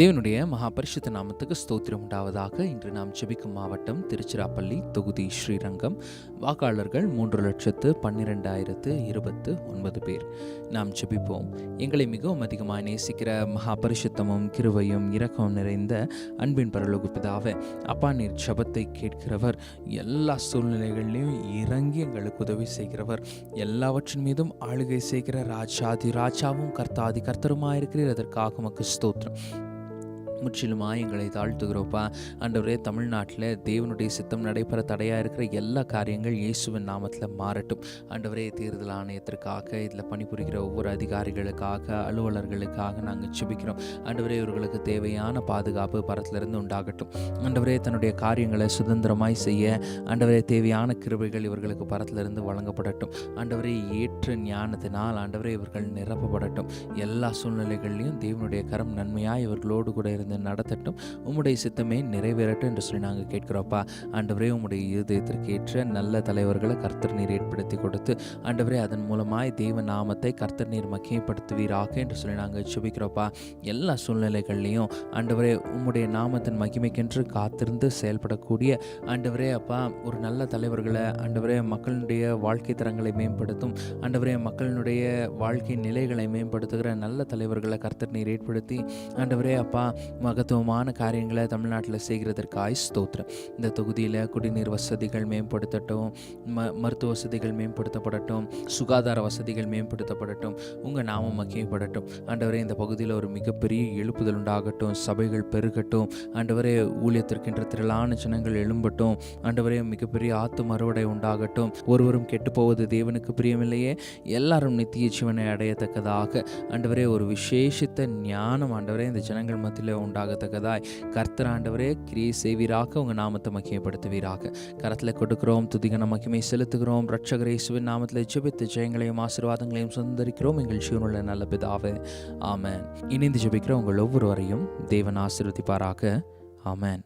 தேவனுடைய மகாபரிஷுத்த நாமத்துக்கு ஸ்தோத்திரம் உண்டாவதாக. இன்று நாம் ஜெபிக்கும் மாவட்டம் திருச்சிராப்பள்ளி தொகுதி ஸ்ரீரங்கம். வாக்காளர்கள் மூன்று லட்சத்து பன்னிரெண்டாயிரத்து இருபத்து ஒன்பது பேர். நாம் ஜெபிப்போம். எங்களை மிகவும் அதிகமாக நேசிக்கிற மகாபரிசுத்தமும் கிருவையும் இரக்கமும் நிறைந்த அன்பின் பரலோக அப்பா நீர் ஜபத்தை கேட்கிறவர் எல்லா சூழ்நிலைகளிலும் இறங்கி எங்களுக்கு உதவி செய்கிறவர். எல்லாவற்றின் மீதும் ஆளுகை செய்கிற ராஜாதி ராஜாவும் கர்த்தாதி கர்த்தருமாயிருக்கிறீர். அதற்காக உமக்கு ஸ்தோத்திரம். முற்றிலுமாக எங்களை தாழ்த்துகிறோப்பா. ஆண்டவரே தமிழ்நாட்டில் தேவனுடைய சித்தம் நடைபெற தடையாக இருக்கிற எல்லா காரியங்கள் இயேசுவின் நாமத்தில் மாறட்டும். ஆண்டவரே தேர்தல் ஆணையத்திற்காக இதில் பணிபுரிகிற ஒவ்வொரு அதிகாரிகளுக்காக அலுவலர்களுக்காக நாங்கள் சுபிக்கிறோம் ஆண்டவரே இவர்களுக்கு தேவையான பாதுகாப்பு பரத்திலிருந்து உண்டாகட்டும். ஆண்டவரே தன்னுடைய காரியங்களை சுதந்திரமாய் செய்ய ஆண்டவரே தேவையான கிருபைகள் இவர்களுக்கு பரத்திலிருந்து வழங்கப்படட்டும். ஆண்டவரே ஏற்ற ஞானத்தினால் ஆண்டவரே இவர்கள் நிரப்பப்படட்டும். எல்லா சூழ்நிலைகள்லையும் தேவனுடைய கரம் நன்மையாக இவர்களோடு கூட இருந்து நடத்தட்டும். உம்முடைய சித்தமே நிறைவேறட்டும் என்று சொல்லி நாங்கள் கேட்கிறோப்பா ஆண்டவரே உம்முடைய இருதயத்திற்கு ஏற்ற நல்ல தலைவர்களை கர்த்தர் நீர் ஏற்படுத்தி கொடுத்து ஆண்டவரே அதன் மூலமாய் தேவ நாமத்தை கர்த்தர் நீர் மகிமைப்படுத்துவீராக என்று சொல்லி நாங்கள் சுபிக்கிறோப்பா எல்லா சூழ்நிலைகள்லையும் ஆண்டவரே உம்முடைய நாமத்தின் மகிமைக்கென்று காத்திருந்து செயல்படக்கூடிய ஆண்டவரே அப்பா ஒரு நல்ல தலைவர்களை ஆண்டவரே மக்களுடைய வாழ்க்கை தரங்களை மேம்படுத்தும் ஆண்டவரே மக்களினுடைய வாழ்க்கை நிலைகளை மேம்படுத்துகிற நல்ல தலைவர்களை கர்த்தர் நீர் ஏற்படுத்தி ஆண்டவரே அப்பா மகத்துவமான காரியங்களை தமிழ்நாட்டில் செய்கிறதற்காய் ஸ்தோத்திரம். இந்த தொகுதியில் குடிநீர் வசதிகள் மேம்படுத்தட்டும் ம மருத்துவ வசதிகள் மேம்படுத்தப்படட்டும் சுகாதார வசதிகள் மேம்படுத்தப்படட்டும் உங்கள் நாமம் மகிமைப்படட்டும். ஆண்டவரே இந்த பகுதியில் ஒரு மிகப்பெரிய எழுப்புதல் உண்டாகட்டும் சபைகள் பெருகட்டும் ஆண்டவரே ஊழியத்திற்கின்ற திரளான ஜனங்கள் எழும்பட்டும் ஆண்டவரே மிகப்பெரிய ஆத்து மறுவடை உண்டாகட்டும். ஒருவரும் கெட்டுப்போவது தேவனுக்கு பிரியமில்லையே எல்லாரும் நித்திய ஜீவனை அடையத்தக்கதாக. ஆண்டவரே ஒரு விசேஷித்த ஞானம் ஆண்டவரே இந்த ஜனங்கள் மத்தியில் உண்டாகத்தக்கதாய். கர்த்தர் ஆண்டவரே கிரியை செய்வீராக உங்கள் நாமத்தை மகிமைப்படுத்துவீராக. கரத்தில் கொடுக்கிறோம் துதிகன மகிமை செலுத்துகிறோம். ரட்சகர் இயேசுவின் நாமத்தில் ஜெபித்து ஜெயங்களையும் ஆசீர்வாதங்களையும் சுந்தரிக்கிறோம் எங்கள் ஜீவனுள்ள நல்ல பிதாவே. ஆமேன். இணைந்து ஜெபிக்கிற உங்கள் ஒவ்வொருவரையும் தேவன் ஆசீர்வதிப்பாராக. ஆமேன்.